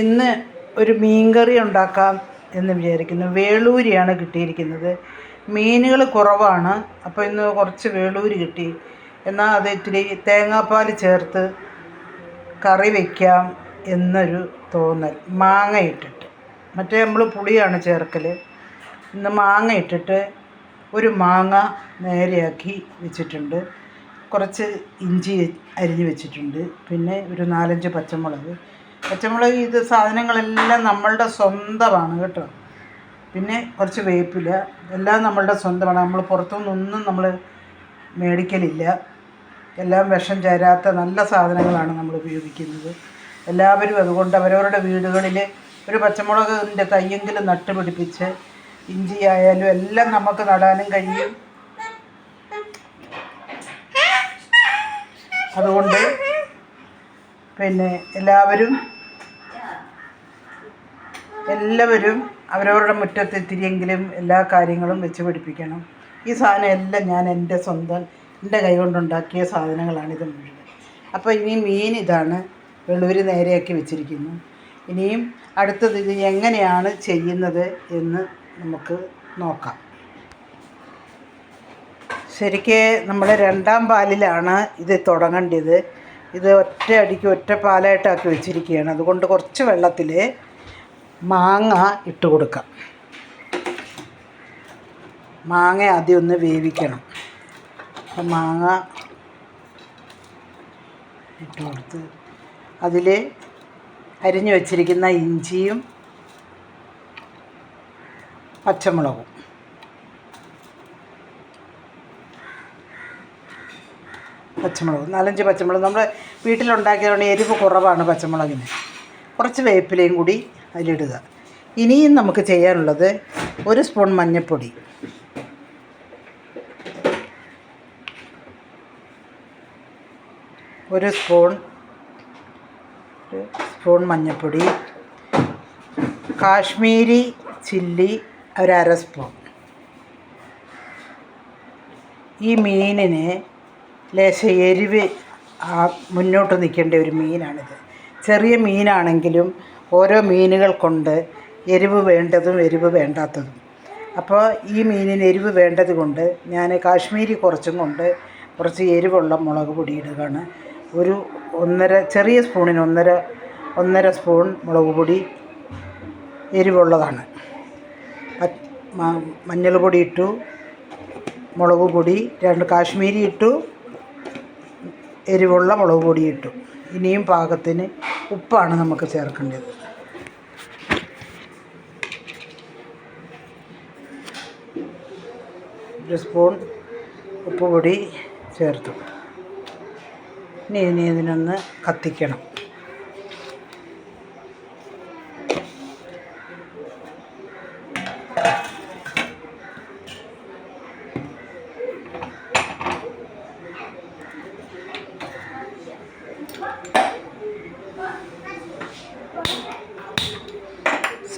ഇന്ന് ഒരു മീൻകറി ഉണ്ടാക്കാം എന്ന് വിചാരിക്കുന്നു. വേളൂരിയാണ് കിട്ടിയിരിക്കുന്നത്. മീനുകൾ കുറവാണ്. അപ്പോൾ ഇന്ന് കുറച്ച് വേളൂരി കിട്ടി. എന്നാൽ അത് ഇത്തിരി തേങ്ങാപ്പാൽ ചേർത്ത് കറി വയ്ക്കാം എന്നൊരു തോന്നൽ. മാങ്ങ ഇട്ടിട്ട്. മറ്റേ നമ്മൾ പുളിയാണ് ചേർക്കൽ ഇന്ന് മാങ്ങ ഇട്ടിട്ട് ഒരു മാങ്ങ നേരെയാക്കി വെച്ചിട്ടുണ്ട്. കുറച്ച് ഇഞ്ചി അരിഞ്ഞ് വെച്ചിട്ടുണ്ട്. പിന്നെ ഒരു നാലഞ്ച് പച്ചമുളക്. പച്ചമുളക് ഇത് സാധനങ്ങളെല്ലാം നമ്മളുടെ സ്വന്തമാണ് കേട്ടോ. പിന്നെ കുറച്ച് വേപ്പില എല്ലാം നമ്മളുടെ സ്വന്തമാണ്. നമ്മൾ പുറത്തുനിന്നൊന്നും നമ്മൾ മേടിക്കലില്ല. എല്ലാം വിഷം ചേരാത്ത നല്ല സാധനങ്ങളാണ് നമ്മൾ ഉപയോഗിക്കുന്നത്. എല്ലാവരും അതുകൊണ്ട് അവരവരുടെ വീടുകളിൽ ഒരു പച്ചമുളകിന്റെ തയ്യെങ്കിലും നട്ടുപിടിപ്പിച്ച് ഇഞ്ചി ആയാലും എല്ലാം നമുക്ക് നടാനും കഴിയും. അതുകൊണ്ട് പിന്നെ എല്ലാവരും എല്ലാവരും അവരവരുടെ മുറ്റത്തെത്തിരിയെങ്കിലും എല്ലാ കാര്യങ്ങളും വെച്ച് പിടിപ്പിക്കണം ഈ സാധനം എല്ലാം ഞാൻ എന്റെ സ്വന്തം എന്റെ കൈ കൊണ്ടുണ്ടാക്കിയ സാധനങ്ങളാണിത് മുഴുവൻ. അപ്പോൾ ഇനി മീൻ ഇതാണ് വെള്ളൂരി നേരെയാക്കി വെച്ചിരിക്കുന്നു. ഇനിയും അടുത്തത് ഇത് എങ്ങനെയാണ് ചെയ്യുന്നത് എന്ന് നമുക്ക് നോക്കാം. ശരിക്ക് നമ്മൾ രണ്ടാം പാലിലാണ് ഇത് തുടങ്ങേണ്ടത്. ഇത് ഒറ്റ അടിക്ക് ഒറ്റ പാലായിട്ടാക്കി വെച്ചിരിക്കുകയാണ്. അതുകൊണ്ട് കുറച്ച് വെള്ളത്തിൽ മാങ്ങ ഇട്ട് കൊടുക്കാം. മാങ്ങ ആദ്യം ഒന്ന് വേവിക്കണം. അപ്പം മാങ്ങ ഇട്ട് കൊടുത്ത് അതിൽ അരിഞ്ഞു വച്ചിരിക്കുന്ന ഇഞ്ചിയും പച്ചമുളകും. പച്ചമുളക്. നാലഞ്ച് പച്ചമുളക്. നമ്മൾ വീട്ടിലുണ്ടാക്കിയതുകൊണ്ട് എരിവ് കുറവാണ് പച്ചമുളകിന്. കുറച്ച് വേപ്പിലയും കൂടി അതിലിടുക. ഇനിയും നമുക്ക് ചെയ്യാനുള്ളത് ഒരു സ്പൂൺ മഞ്ഞൾപ്പൊടി ഒരു സ്പൂൺ സ്പൂൺ മഞ്ഞൾപ്പൊടി കാശ്മീരി ചില്ലി ഒരര സ്പൂൺ. ഈ മീനിന് ലേശം എരിവ് മുന്നോട്ട് നിൽക്കേണ്ട ഒരു മീനാണിത്. ചെറിയ മീനാണെങ്കിലും ഓരോ മീനുകൾ കൊണ്ട് എരിവ് വേണ്ടതും എരിവ് വേണ്ടാത്തതും. അപ്പോൾ ഈ മീനിന് എരിവ് വേണ്ടത് കൊണ്ട് ഞാൻ കാശ്മീരി കുറച്ചും കൊണ്ട് കുറച്ച് എരിവുള്ള മുളക് പൊടി ഇടുകയാണ്. ഒരു ഒന്നര ചെറിയ സ്പൂണിന് ഒന്നര ഒന്നര സ്പൂൺ മുളക് പൊടി എരിവുള്ളതാണ്. മഞ്ഞൾ പൊടി ഇട്ടു മുളക് പൊടി രണ്ട് കാശ്മീരി ഇട്ടു എരിവുള്ള മുളക് പൊടി ഇട്ടു. ഇനിയും പാകത്തിന് ഉപ്പാണ് നമുക്ക് ചേർക്കേണ്ടത്. ഒരു സ്പൂൺ ഉപ്പ് പൊടി ചേർത്തു. ഇനി ഇനി ഇതിനൊന്ന് കത്തിക്കണം.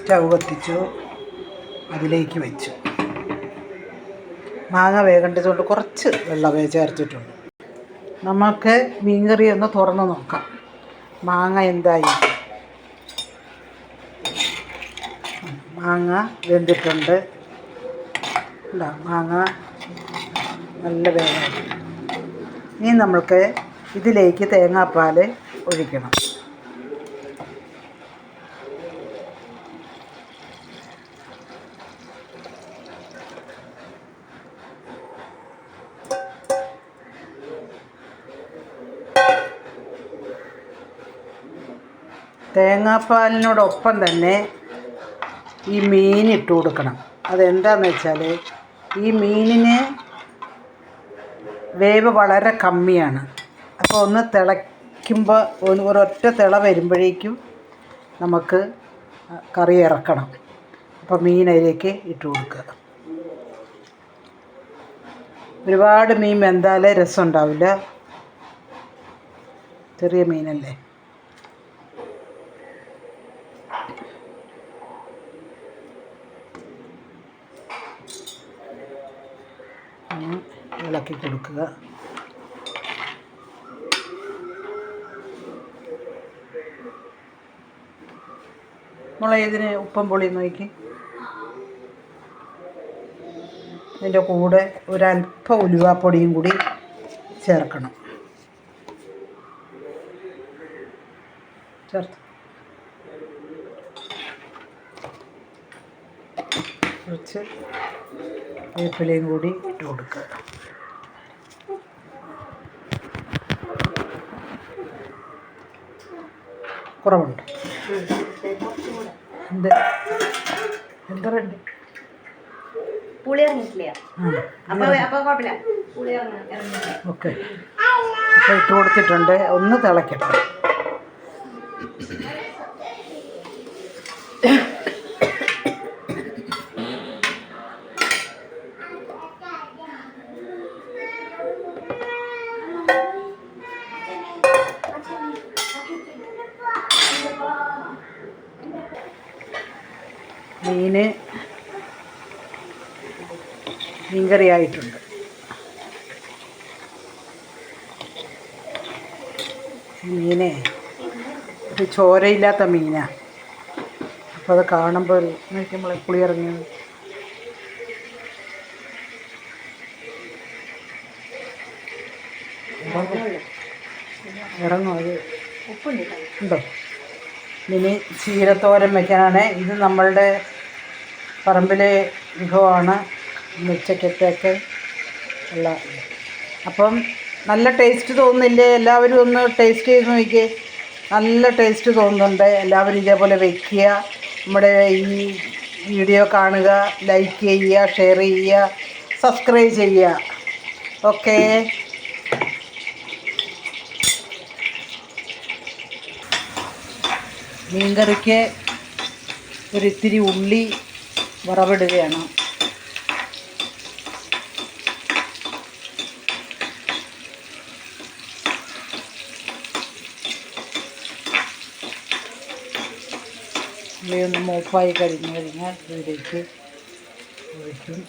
സ്റ്റൗ കത്തിച്ചു അതിലേക്ക് വെച്ചു. മാങ്ങ വേകേണ്ടതുകൊണ്ട് കുറച്ച് വെള്ളമേ ചേർത്തിട്ടുണ്ട് നമുക്ക് മീൻകറി ഒന്ന് തുറന്ന് നോക്കാം. മാങ്ങ എന്തായി? മാങ്ങ വെന്തിട്ടുണ്ട്. അല്ല മാങ്ങ നല്ല വേഗം ഇനി നമ്മൾക്ക് ഇതിലേക്ക് തേങ്ങാപ്പാൽ ഒഴിക്കണം. തേങ്ങാപ്പാലിനോടൊപ്പം തന്നെ ഈ മീൻ ഇട്ട് കൊടുക്കണം. അതെന്താണെന്ന് വെച്ചാൽ ഈ മീനിന് വേവ് വളരെ കമ്മിയാണ്. അപ്പോൾ ഒന്ന് തിളയ്ക്കുമ്പോൾ ഒരു ഒരൊറ്റ തിള വരുമ്പോഴേക്കും നമുക്ക് കറി ഇറക്കണം. അപ്പോൾ മീൻ അതിലേക്ക് ഇട്ട് കൊടുക്കുക. ഒരുപാട് മീൻ വെന്താലേ രസം ഉണ്ടാവില്ല. ചെറിയ മീനല്ലേ? ഒന്ന് ഇളക്കി കൊടുക്കുക. മോളെ ഇതിന് ഉപ്പം പൊളി നോക്കി. ഇതിന്റെ കൂടെ ഒരല്പം ഉലുവാപ്പൊടിയും കൂടി ചേർക്കണം. ചേർത്ത്. കുറച്ച് വേപ്പിലയും കൂടി ഇട്ട് കൊടുക്കുക. കുറവുണ്ട്. എന്ത്? എന്താ വേണ്ടി പുളി ഇറങ്ങിയിട്ടില്ല അപ്പൊ ആ അപ്പൊ കുഴപ്പമില്ല. പുളി ഇറങ്ങി ഇറങ്ങി ഓക്കെ. അപ്പോൾ ഇട്ട് കൊടുത്തിട്ടുണ്ട്. ഒന്ന് തിളക്കട്ടെ മീന് മീൻകറി ആയിട്ടുണ്ട് ഈ മീനെ ഒരു ചോരയില്ലാത്ത മീനാണ് അപ്പോൾ അത് കാണുമ്പോൾ നോക്കുമ്പോൾ പുളി ഇറങ്ങിയത് ഇറങ്ങും അത്. ഉണ്ടോ? ഇനി ചീരത്തോരൻ വയ്ക്കാനാണ് ഇത് നമ്മളുടെ പറമ്പിലെ വിഭവമാണ് ഉച്ചക്കത്തേക്ക് ഉള്ള. അപ്പം നല്ല ടേസ്റ്റ് തോന്നുന്നില്ലേ? എല്ലാവരും ഒന്ന് ടേസ്റ്റ് ചെയ്ത് നോക്കിയേ നല്ല ടേസ്റ്റ് തോന്നുന്നുണ്ട്. എല്ലാവരും ഇതേപോലെ വയ്ക്കുക നമ്മുടെ ഈ വീഡിയോ കാണുക ലൈക്ക് ചെയ്യുക ഷെയർ ചെയ്യുക സബ്സ്ക്രൈബ് ചെയ്യുക. ഓക്കേ മീൻകറിക്ക് ഒരിത്തിരി ഉള്ളി വറവിടുകയാണ്. ഉള്ളിയൊന്ന് മൂപ്പായി കഴിഞ്ഞ് കഴിഞ്ഞാൽ ഇതിലേക്ക് ഒഴിക്കും.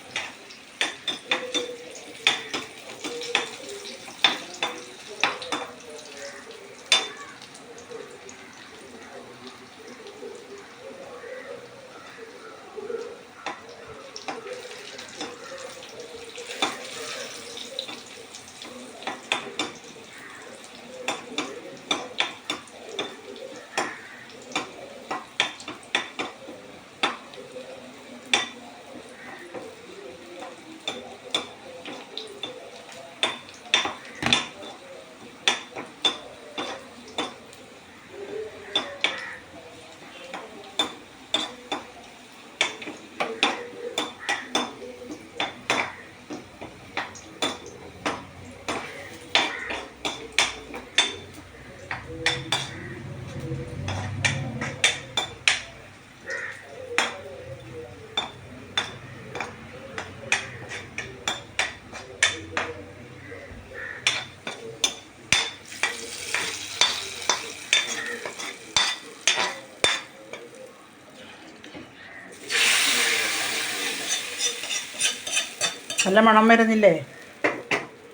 നല്ല മണം വരുന്നില്ലേ?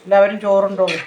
എല്ലാവരും ചോറുണ്ടോളൂ